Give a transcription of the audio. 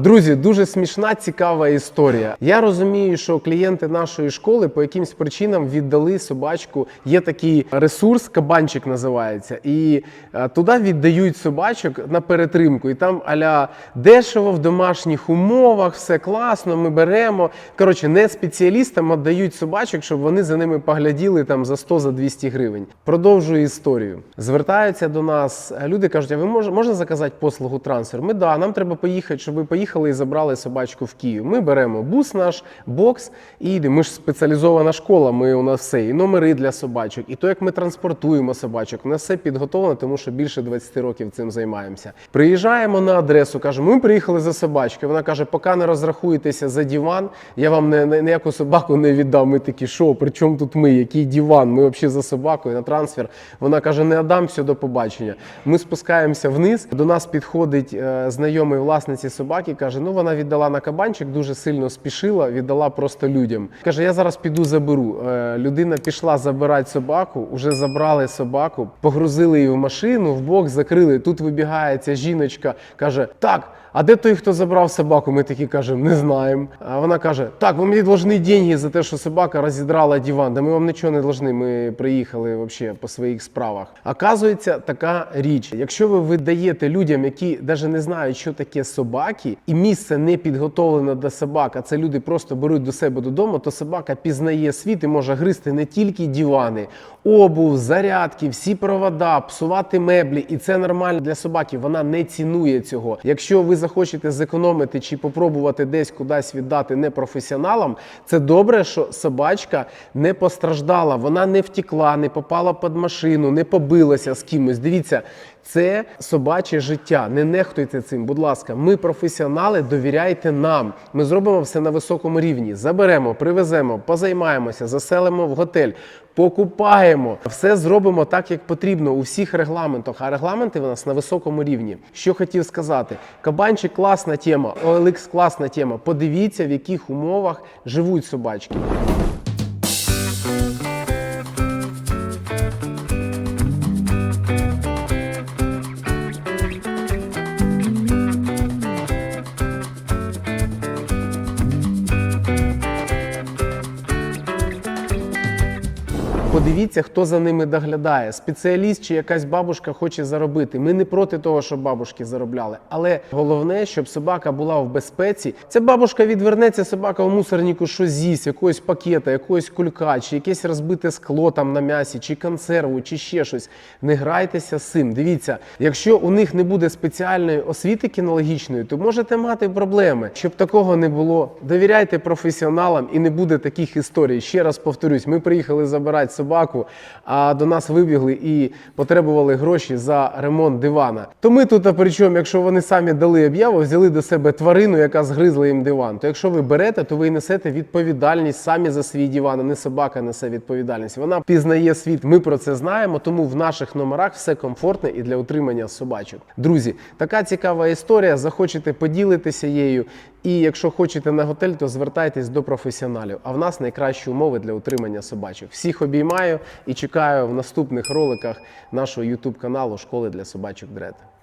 Друзі, дуже смішна, цікава історія. Я розумію, що клієнти нашої школи по якимсь причинам віддали собачку. Є такий ресурс, кабанчик називається, і е, туди віддають собачок на перетримку. І там аля дешево в домашніх умовах, все класно. Ми беремо. Коротше, не спеціалістам віддають собачок, щоб вони за ними погляділи там за 100 за 200 гривень. Продовжую історію. Звертаються до нас е, люди, кажуть: а ви мож, можна заказати послугу трансфер? Ми да, нам треба поїхати, щоб ви поїхали і забрали собачку в Київ. Ми беремо бус наш, бокс і йдемо. Ми ж спеціалізована школа. Ми у нас все, і номери для собачок, і то, як ми транспортуємо собачок, у нас все підготовлено, тому що більше 20 років цим займаємося. Приїжджаємо на адресу, кажемо, ми приїхали за собачкою. Вона каже, поки не розрахуєтеся за диван, я вам ніяку собаку не віддам. Ми такі, що, при чому тут ми? Який диван? Ми взагалі за собакою на трансфер. Вона каже, не отдам, все, до побачення. Ми спускаємося вниз. До нас підходить е, знайомий власниці собаки, каже: ну вона віддала на кабанчик, дуже сильно спішила, віддала просто людям. Каже, я зараз піду заберу. Е, людина пішла забирати собаку, вже забрали собаку, погрузили її в машину, в бок закрили. Тут вибігає ця жіночка, каже: Так, а де той, хто забрав собаку? Ми такі кажемо, не знаємо. А вона каже: Так, ви мені должны деньги за те, що собака розідрала диван. Да ми вам нічого не должны, Ми приїхали вообще по своїх справах. Оказується, така річ. Якщо ви видаєте людям, які навіть не знають, що таке собаки, і місце не підготовлене до собак, а це люди просто беруть до себе додому, то собака пізнає світ і може гризти не тільки дивани, обув, зарядки, всі провода, псувати меблі, і це нормально для собаки. Вона не цінує цього. Якщо ви захочете зекономити чи попробувати десь кудись віддати непрофесіоналам, це добре, що собачка не постраждала, вона не втекла, не попала під машину, не побилася з кимось. Дивіться. Це собаче життя. Не нехтуйте цим, будь ласка. Ми професіонали, довіряйте нам. Ми зробимо все на високому рівні. Заберемо, привеземо, позаймаємося, заселимо в готель, покупаємо. Все зробимо так, як потрібно у всіх регламентах. А регламенти в нас на високому рівні. Що хотів сказати, кабанчик класна тема, OLX класна тема. Подивіться, в яких умовах живуть собачки. Подивіться, хто за ними доглядає. Спеціаліст чи якась бабушка хоче заробити. Ми не проти того, щоб бабушки заробляли. Але головне, щоб собака була в безпеці. Ця бабушка відвернеться, собака в мусорнику щось з'їсть, якогось пакета, якогось кулька, чи якесь розбите скло там на м'ясі, чи консерву, чи ще щось. Не грайтеся з цим. Дивіться, якщо у них не буде спеціальної освіти кінологічної, то можете мати проблеми. Щоб такого не було, довіряйте професіоналам і не буде таких історій. Ще раз повторюсь, ми приїхали забирати собаку, а до нас вибігли і потребували гроші за ремонт дивана. То ми тут, а при чому, якщо вони самі дали об'яву, взяли до себе тварину, яка згризла їм диван. То якщо ви берете, то ви і несете відповідальність самі за свій диван, а не собака несе відповідальність. Вона пізнає світ. Ми про це знаємо, тому в наших номерах все комфортне і для утримання собачок. Друзі, така цікава історія. Захочете поділитися її. І якщо хочете на готель, то звертайтесь до професіоналів. А в нас найкращі умови для утримання собачок. Всіх обіймаю і чекаю в наступних роликах нашого YouTube каналу Школи для собачок Дред.